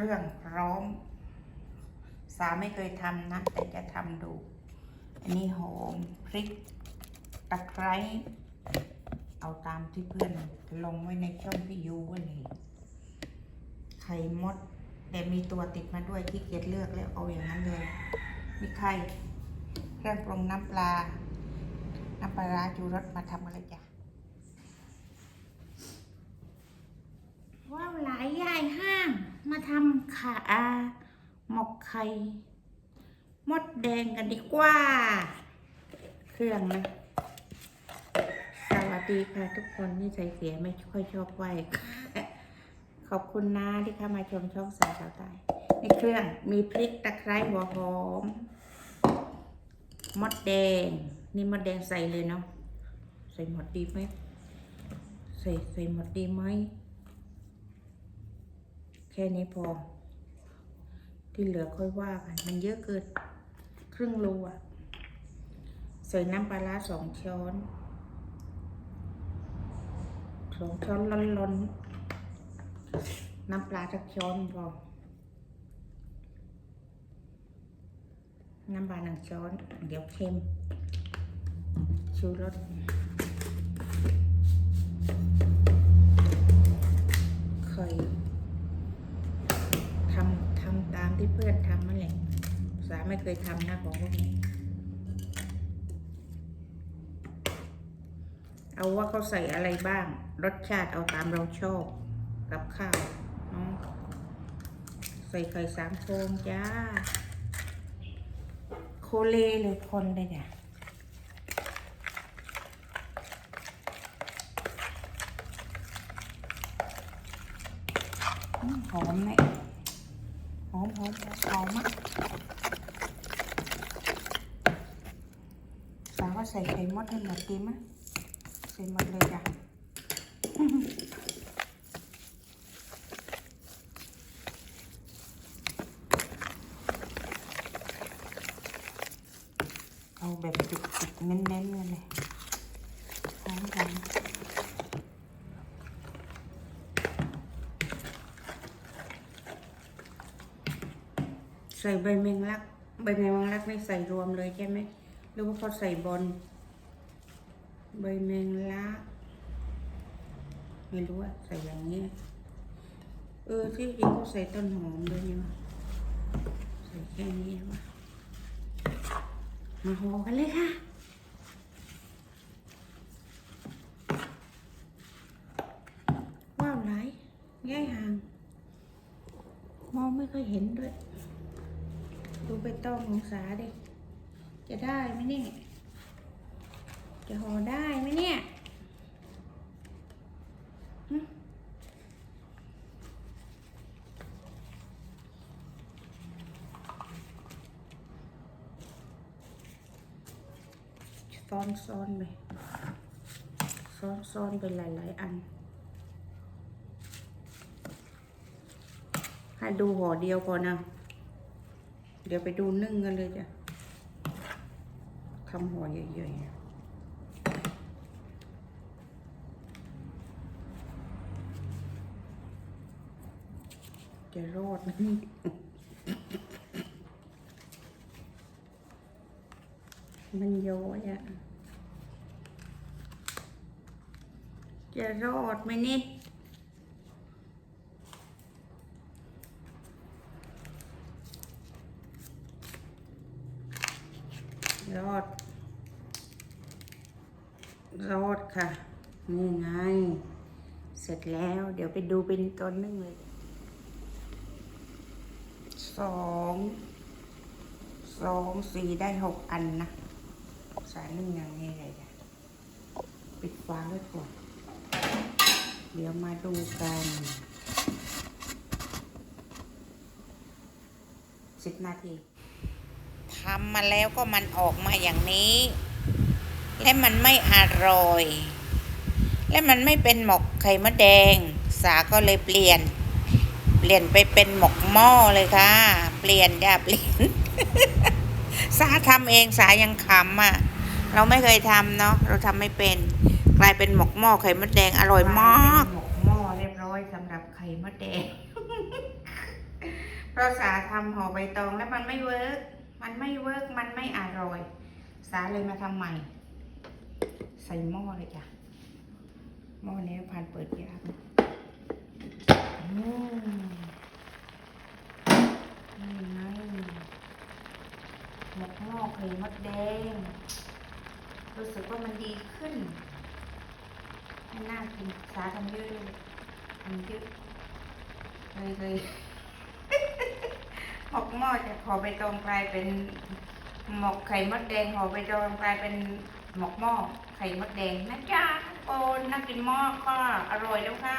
รื่องพร้อมสาไม่เคยทำนะแต่จะทำดู อันนี้หอมพริกตะไคร้เอาตามที่เพื่อนลงไว้ในช่องพี่ยูไว้เลยไข่มด แต่มีตัวติดมาด้วยที่เกียจเลือกแล้วเอาอย่างนั้นเลย มีไข่เครื่องปรุงน้ำปลา น้ำปลาร้าจูรสมาทำอะไรจ้ะว้าวหลายยายห้า มาทำขาอาหมกไข่มดแดงกันดีกว่า เครื่องนะ สวัสดีค่ะทุกคนนี่ใจเสียไม่ค่อยชอบไหวขอบคุณนะที่เข้ามาชมช่องสาวสาวใต้ในเครื่องมีพริกตะไคร้หัวหอม มดแดง นี่มดแดงใส่เลยเนาะใส่หมดดีไหมใส่ใส่หมดดีไหม ค่นี้พอ ที่เหลือค่อยว่ากัน มันเยอะเกินครึ่งโลอะ ใส่น้ำปลาร้าสองช้อนสองช้อนร้นๆ น้ำปลาสักช้อนพอ น้ำปลาหนึ่งช้อน เดี๋ยวเค็มชูรส ยทำนะของพวกนี้ เอาว่าเขาใส่อะไรบ้าง รสชาติเอาตามเราชอบ กับข้าวเนาะใส่ไข่สามโคงจ้า โคเลเลยคนเลยเนี่ยหอมไหมหอมหอมหอมมากสาวว่า ใส่ไข่มดให้หมดดีมั้ยใส่หมดเลยจ้ะเอาแบบจุกๆเน้นๆเลยเลยพร้อมกันใส่ใบแมงลัก ใบแมงลักไม่ใส่รวมเลยใช่ไหม หรือว่าเขาใส่บนใบแมงลักไม่รู้อะใส่อย่างนี้ เออที่จริงเขาใส่ต้นหอมด้วยนี่วะใส่แค่นี้วะมาห่อกันเลยค่ะว้าวไหลง่ายห่าง มองไม่ค่อยเห็นด้วย ดูไปต้องของสาดิ จะได้ไหมเนี่ย จะห่อได้ไหมเนี่ยซ้อนซ้อนๆไปซ้อนซ้อนๆไปหลาย ๆ อัน ให้ดูห่อเดียวก่อนนะ เดี๋ยวไปดูนึ่งกันเลยจ้ะ ทำห่อใหญ่ๆจะรอดนี่มันย้อยอะจะรอดไหมนี่รอด รอดค่ะ นี่ไง เสร็จแล้ว เดี๋ยวไปดูเป็นตอนนึ่งเลย สอง สองสี่ได้หกอันนะ สายนึ่งอย่างนี้เลยจ้ะปิดฟ้าไว้ก่อน เดี๋ยวมาดูกันสิบนาทีทำมาแล้วก็มันออกมาอย่างนี้ และมันไม่อร่อย และมันไม่เป็นหมกไข่มดแดง สาก็เลยเปลี่ยน เปลี่ยนไปเป็นหมกหม้อเลยค่ะ เปลี่ยนอย่าเปลี่ยน สาทำเองสายังขำอะ เราไม่เคยทำเนาะเราทำไม่เป็น กลายเป็นหมกหม้อไข่มดแดงอร่อยมากหมกหม้อเรียบร้อยสำหรับไข่มดแดงเพราะสาทำห่อใบตองแล้วมันไม่เวิร์กมันไม่เวิร์กมันไม่อร่อย สาเลยมาทำใหม่ ใส่หม้อเลยจ้ะหม้อนี้พันเปิดยากนะอืมนี่ไงหมกหม้อไข่มดแดง รู้สึกว่ามันดีขึ้นให้น่ากินสาทำเยอะเลยทำเยอะเลยเลยหมกหม้อจะขอใบตองกลายเป็นหมกไข่มดแดงห่อใบตองกลายเป็น หมกหม้อไข่มดแดงนะจ๊ะทุกคนนักกินหม้อก็อร่อยแล้วค่ะ